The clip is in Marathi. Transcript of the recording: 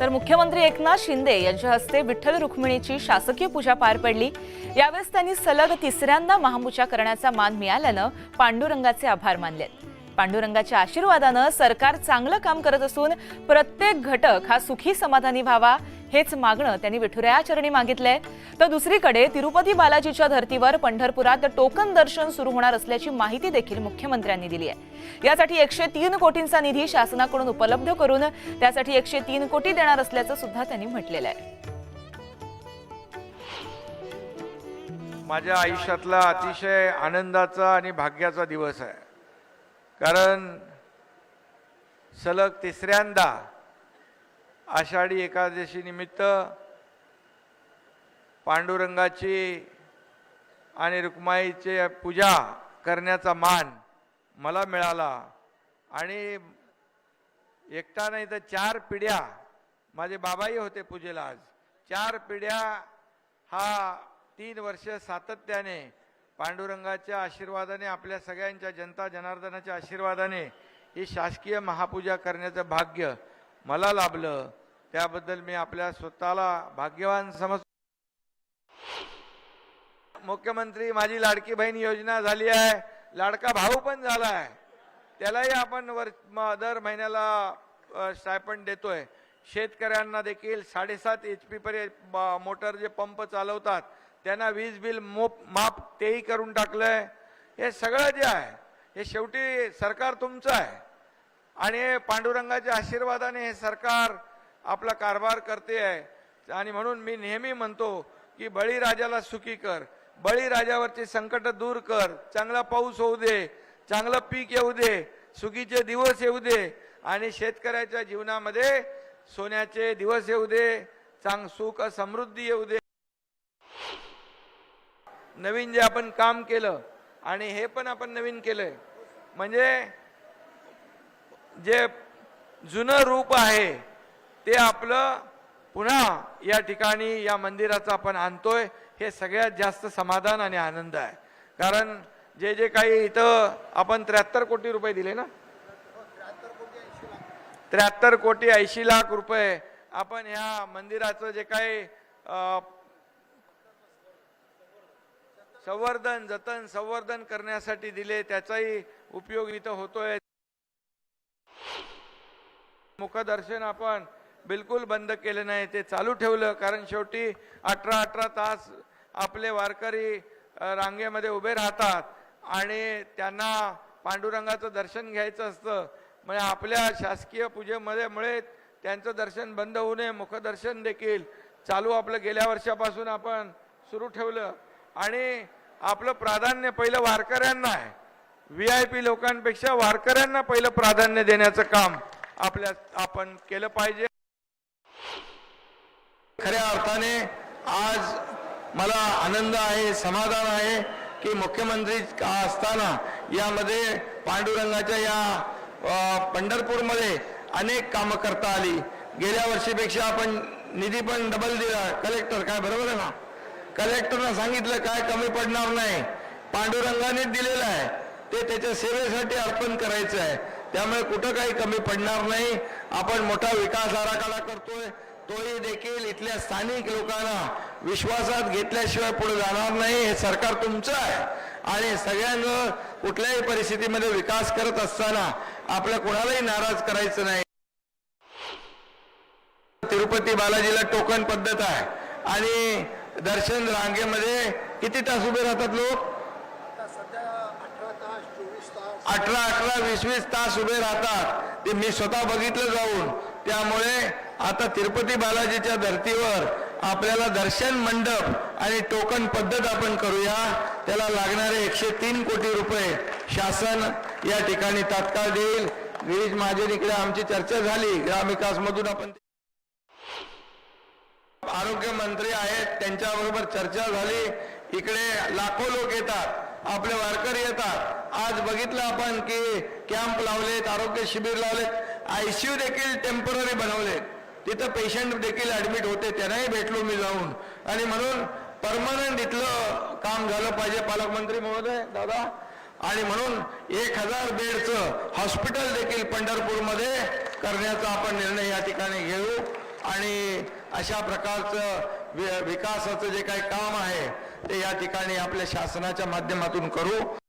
तर मुख्यमंत्री एकनाथ शिंदे यांच्या हस्ते विठ्ठल रुक्मिणीची शासकीय पूजा पार पडली. यावेळेस त्यांनी सलग तिसऱ्यांदा महापूजा करण्याचा मान मिळाल्यानं पांडुरंगाचे आभार मानले पांडुरंगाच्या आशीर्वादानं सरकार चांगलं काम करत असून प्रत्येक घटक हा सुखी समाधानी व्हावा हेच मागणं त्यांनी विठुरायाचरणी मागितलंय. तर दुसरीकडे तिरुपती बालाजीच्या धर्तीवर पंढरपुरात टोकन दर्शन सुरू होणार असल्याची माहिती देखील मुख्यमंत्र्यांनी दिली आहे. यासाठी एकशे तीन कोटींचा निधी शासनाकडून उपलब्ध करून त्यासाठी एकशे तीन कोटी देणार असल्याचं सुद्धा त्यांनी म्हटलेलं आहे. माझ्या आयुष्यातला अतिशय आनंदाचा आणि भाग्याचा दिवस आहे. कारण सलग तिसऱ्यांदा आषाढी एकादशी निमित्त पांडुरंगाची आणि रुक्माईची पूजा करण्याचा मान मला मिळाला. आणि एकटा नाही तर चार पिढ्या माझे बाबाही होते पूजेला आज. चार पिढ्या हा तीन वर्ष सातत्याने पांडुरंगाच्या आशीर्वादाने आपल्या सगळ्यांच्या जनता जनार्दनाच्या आशीर्वादाने ही शासकीय महापूजा करण्याचं भाग्य मला लाभलं. त्याबद्दल मी आपल्या स्वतःला भाग्यवान समज मुख्यमंत्री माझी लाडकी बहीण योजना झाली आहे. लाडका भाऊ पण झाला आहे. त्यालाही आपण वर म- दर महिन्याला स्टायपंड देतोय. शेतकऱ्यांना देखील साडेसात एच पी पर्यंत मोटर जे पंप चालवतात त्यांना वीज बिल मोप माप तेही करून टाकलंय. हे सगळं जे आहे हे शेवटी सरकार तुमचं आहे. आणि पांडुरंगाच्या आशीर्वादाने हे सरकार आपला कारभार करते आहे. आणि म्हणून मी नेहमी म्हणतो की बळीराजाला सुखी कर. बळीराजावरचे संकट दूर कर. चांगला पाऊस होऊ दे. चांगलं पीक येऊ दे. सुखीचे दिवस येऊ दे. आणि शेतकऱ्याच्या जीवनामध्ये सोन्याचे दिवस येऊ दे. चांग सुख समृद्धी येऊ दे. नवीन जे आपण काम केलं आणि हे पण आपण नवीन केलंय. म्हणजे जे जुनं रूप आहे ते आपलं पुन्हा या ठिकाणी या मंदिराचं आपण आणतोय. हे सगळ्यात जास्त समाधान आणि आनंद आहे. कारण जे जे काही इथं आपण त्र्याहत्तर कोटी रुपये दिले ना? त्र्याहत्तर कोटी ऐंशी लाख रुपये आपण ह्या मंदिराचं जे काही अं, संवर्धन जतन संवर्धन करण्यासाठी दिले त्याचाही उपयोग इथं होतोय. मुखदर्शन आपण बिलकुल बंद केले नाही ते चालू ठेवलं. कारण शेवटी अठरा अठरा तास आपले वारकरी रांगेमध्ये उभे राहतात. आणि त्यांना पांडुरंगाचं दर्शन घ्यायचं असतं. म्हणजे आपल्या शासकीय पूजेमध्ये मुळे त्यांचं दर्शन बंद होऊ नये मुखदर्शन देखील. चालू आपलं गेल्या वर्षापासून आपण सुरू ठेवलं. आणि आपलं प्राधान्य पहिलं वारकऱ्यांना आहे. व्ही आय पी लोकांपेक्षा वारकऱ्यांना पहिलं प्राधान्य देण्याचं काम आपल्या आपण केलं पाहिजे. खऱ्या अर्थाने आज मला आनंद आहे समाधान आहे की मुख्यमंत्री का असताना यामध्ये पांडुरंगाच्या या पंढरपूरमध्ये अनेक कामं करता आली. गेल्या वर्षीपेक्षा आपण निधी पण डबल दिला. कलेक्टर काय बरोबर आहे ना? कलेक्टरनं सांगितलं काय कमी पडणार नाही. पांडुरंगानेच दिलेलं आहे. ते त्याच्या सेवेसाठी अर्पण करायचं आहे. त्यामुळे कुठं काही कमी पडणार नाही. आपण मोठा विकास आराखडा करतोय. तोही देखील इथल्या स्थानिक लोकांना विश्वासात घेतल्याशिवाय पुढे जाणार नाही हे सरकार तुमचं आहे. आणि सगळ्यांना कुठल्याही परिस्थितीमध्ये विकास करत असताना आपल्या कोणालाही नाराज करायचं नाही. तिरुपती बालाजीला टोकन पद्धत आहे. आणि दर्शन रांगेमध्ये किती तास उभे राहतात लोक? अठरा अठरा वीस वीस तास उभे राहतात. ते मी स्वतः बघितलं जाऊन. त्यामुळे आता तिरुपती बालाजीच्या धर्तीवर आपल्याला दर्शन मंडप आणि टोकन पद्धत आपण करूया. त्याला लागणारे एकशे तीन कोटी रुपये शासन या ठिकाणी तात्काळ देईल. गिरीश महाजन इकडे आमची चर्चा झाली. ग्रामविकास मधून आपण आरोग्य मंत्री आहेत त्यांच्याबरोबर चर्चा झाली. इकडे लाखो लोक येतात आपले वारकरी येतात. आज बघितलं आपण की कॅम्प लावलेत आरोग्य शिबिर लावलेत. आयसीयू देखील टेंपररी बनवलेत. तिथं पेशंट देखील ऍडमिट होते त्यांनाही भेटलो मी जाऊन. आणि म्हणून परमनंट इथलं काम झालं पाहिजे पालकमंत्री महोदय दादा. आणि म्हणून एक हजार बेडचं हॉस्पिटल देखील पंढरपूरमध्ये करण्याचा आपण निर्णय या ठिकाणी घेऊ. आणि अशा प्रकारचं वि- विकासाचं जे काही काम आहे ते या ठिकाणी आपल्या शासनाच्या माध्यमातून करू.